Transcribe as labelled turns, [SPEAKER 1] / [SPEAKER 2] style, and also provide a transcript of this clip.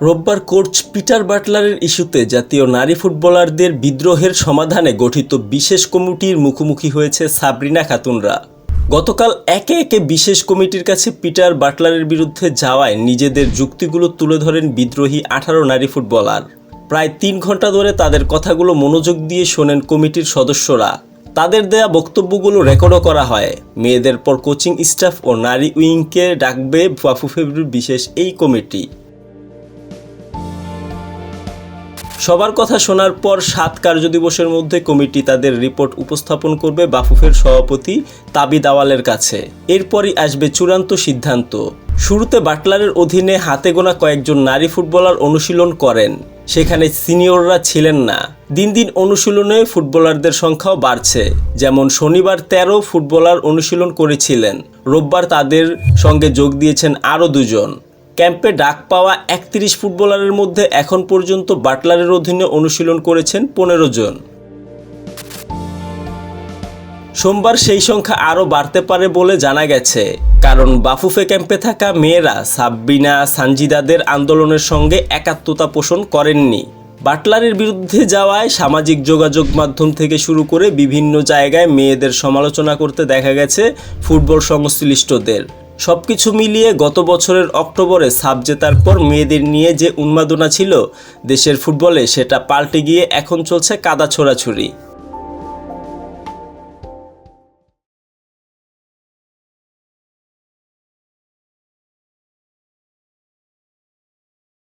[SPEAKER 1] রোববার coach Peter বাটলারের ইস্যুতে জাতীয় নারী ফুটবলারদের বিদ্রোহের সমাধানে গঠিত বিশেষ কমিটির মুখোমুখি হয়েছে সাবরিনা খাতুনরা। গতকাল একে একে বিশেষ কমিটির কাছে পিটার বাটলারের বিরুদ্ধে যাওয়ায় নিজেদের যুক্তিগুলো তুলে ধরেন বিদ্রোহী আঠারো নারী ফুটবলার। প্রায় তিন ঘণ্টা ধরে তাদের কথাগুলো মনোযোগ দিয়ে শোনেন কমিটির সদস্যরা। তাদের দেয়া বক্তব্যগুলো রেকর্ডও করা হয়। মেয়েদের পর কোচিং স্টাফ ও নারী উইংকে ডাকবে বাফু ফেব্রুয়ারির বিশেষ এই কমিটি। সবার কথা শোনার পর সাত কার্যদিবসের মধ্যে কমিটি তাদের রিপোর্ট উপস্থাপন করবে বাফুফের সভাপতি তাবি দাওয়ালের কাছে। এরপরই আসবে চূড়ান্ত সিদ্ধান্ত। শুরুতে বাটলারের অধীনে হাতে গোনা কয়েকজন নারী ফুটবলার অনুশীলন করেন। সেখানে সিনিয়ররা ছিলেন না। দিন দিন অনুশীলনে ফুটবলারদের সংখ্যাও বাড়ছে। যেমন শনিবার তেরো ফুটবলার অনুশীলন করেছিলেন। রোববার তাদের সঙ্গে যোগ দিয়েছেন আরও দুজন। ক্যাম্পে ডাক পাওয়া একত্রিশ ফুটবলারের মধ্যে এখন পর্যন্ত বাটলারের অধীনে অনুশীলন করেছেন পনেরো জন। সোমবার সেই সংখ্যা আরও বাড়তে পারে বলে জানা গেছে। কারণ বাফুফে ক্যাম্পে থাকা মেয়েরা সাব্বিনা, সানজিদাদের আন্দোলনের সঙ্গে একাত্মতা পোষণ করেননি। বাটলারের বিরুদ্ধে যাওয়ায় সামাজিক যোগাযোগ মাধ্যম থেকে শুরু করে বিভিন্ন জায়গায় মেয়েদের সমালোচনা করতে দেখা গেছে ফুটবল সংশ্লিষ্টদের। সবকিছু মিলিয়ে গত বছরের অক্টোবরে সাব জেতার পর মেয়েদের নিয়ে যে উন্মাদনা ছিল দেশের ফুটবলে, সেটা পাল্টে গিয়ে এখন চলছে কাদা ছোড়াছুরি